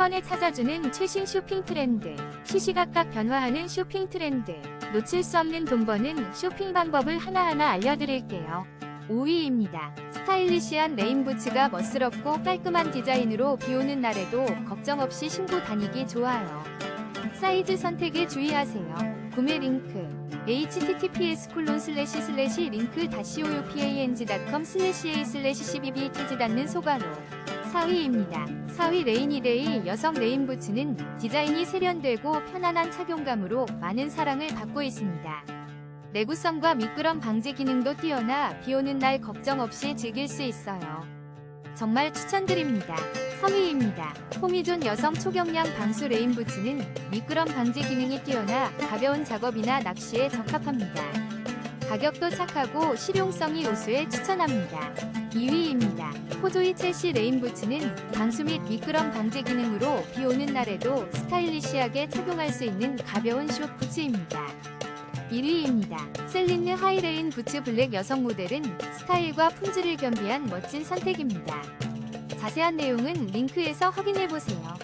번에 찾아주는 최신 쇼핑 트렌드. 시시각각 변화하는 쇼핑 트렌드. 놓칠 수 없는 돈 버는 쇼핑 방법을 하나하나 알려드릴게요. 5위입니다. 스타일리시한 레인부츠가 멋스럽고 깔끔한 디자인으로 비 오는 날에도 걱정 없이 신고 다니기 좋아요. 사이즈 선택에 주의하세요. 구매 링크 https 콜론 슬래시 슬래시 링크 다시 oupang.com 슬래시 a 슬래시 12b 트지 닿는 소가로 4위입니다. 4위 레이니데이 여성 레인부츠는 디자인이 세련되고 편안한 착용감으로 많은 사랑을 받고 있습니다. 내구성과 미끄럼 방지 기능도 뛰어나 비 오는 날 걱정 없이 즐길 수 있어요. 정말 추천드립니다. 3위입니다. 호미존 여성 초경량 방수 레인부츠는 미끄럼 방지 기능이 뛰어나 가벼운 작업이나 낚시에 적합합니다. 가격도 착하고 실용성이 우수해 추천합니다. 2위입니다. 호조이 첼시 레인부츠는 방수 및 미끄럼 방지 기능으로 비 오는 날에도 스타일리시하게 착용할 수 있는 가벼운 숏 부츠입니다. 1위입니다. 셀린느 하이레인 부츠 블랙 여성 모델은 스타일과 품질을 겸비한 멋진 선택입니다. 자세한 내용은 링크에서 확인해보세요.